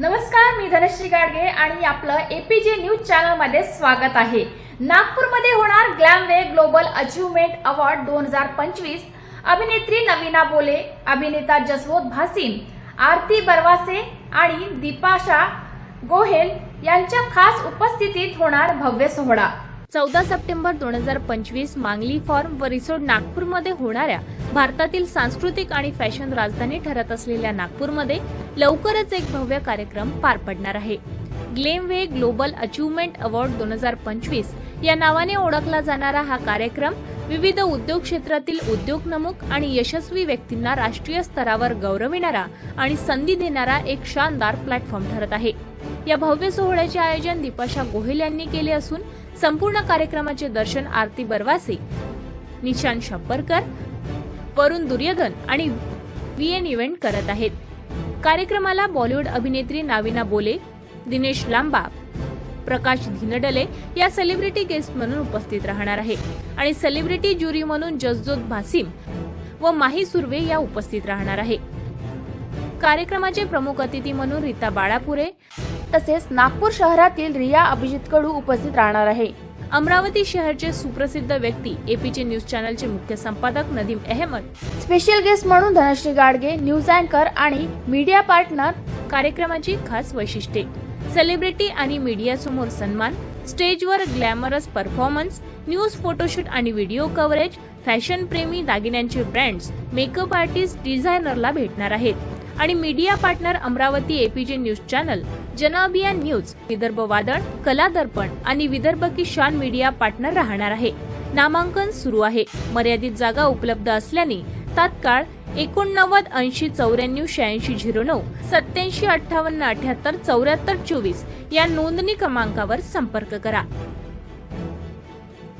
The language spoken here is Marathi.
नमस्कार मी धनश्री गाडगे आणि आपलं एपीजे न्यूज चॅनलमध्ये स्वागत आहे. नागपूरमध्ये होणार ग्लॅमवे ग्लोबल अचिव्हमेंट अवॉर्ड दोन हजार पंचवीस. अभिनेत्री नवीना बोले अभिनेता जसवोत भासीन आरती बरवासे आणि दीपाशा गोहेल यांच्या खास उपस्थितीत होणार भव्य सोहळा. चौदा सप्टेंबर दोन हजार पंचवीस मांगली फॉर्म व रिसोर्ट नागपूरमध्ये होणाऱ्या भारतातील सांस्कृतिक आणि फॅशन राजधानी ठरत असलेल्या नागपूरमध्ये लवकरच एक भव्य कार्यक्रम पार पडणार आहे. ग्लेमवे ग्लोबल अचिव्हमेंट अवॉर्ड दोन हजार पंचवीस या नावाने ओळखला जाणारा हा कार्यक्रम विविध उद्योग क्षेत्रातील उद्योगनमुक आणि यशस्वी व्यक्तींना राष्ट्रीय स्तरावर गौरविणारा आणि संधी देणारा एक शानदार प्लॅटफॉर्म ठरत आहे. या भव्य सोहळ्याचे आयोजन दीपाशा गोहेल यांनी केले असून संपूर्ण कार्यक्रमाचे दर्शन आरती बरवासे निशांत शंपरकर वरुण दुर्योधन आणि व्ही एन इव्हेंट करत आहेत. कार्यक्रमाला बॉलिवूड अभिनेत्री नाविना बोले दिनेश लांबा प्रकाश धिनडले या सेलिब्रिटी गेस्ट म्हणून उपस्थित राहणार आहे. आणि सेलिब्रिटी ज्युरी म्हणून जसजोत भासिम व माही सुर्वे या उपस्थित राहणार आहे. कार्यक्रमाचे प्रमुख अतिथी म्हणून रीता बाळापुरे तसेच नागपूर शहरातील रिया अभिजित कडू उपस्थित राहणार आहे. अमरावती शहरचे सुप्रसिद्ध व्यक्ती एपीचे न्यूज चॅनलचे मुख्य संपादक नदीम अहमद. स्पेशल गेस्ट म्हणून धनश्री गाडगे न्यूज अँकर आणि मीडिया पार्टनर कार्यक्रमाची खास वैशिष्ट्ये. सेलिब्रिटी आणि मीडिया समोर सन्मान स्टेजवर ग्लॅमरस परफॉर्मन्स न्यूज फोटोशूट आणि व्हिडिओ कव्हरेज फॅशन प्रेमी दागिन्यांचे ब्रँड्स मेकअप आर्टिस्ट डिझायनरला भेटणार आहेत. आणि media partner Amravati APJ news channel Jan Abhiyan news Vidarbha Vadal Kala Darpan आणि विदर्भ की शान मीडिया पार्टनर राहणार आहे. नामांकन सुरू आहे. मर्यादित जागा उपलब्ध असल्याने तात्काळ एकोणनव्वद ऐंशी चौऱ्याण्णव शहाऐंशी झिरो नऊ सत्याऐंशी अठ्ठावन्न अठ्याहत्तर चौऱ्याहत्तर चोवीस या नोंदणी क्रमांकावर संपर्क करा.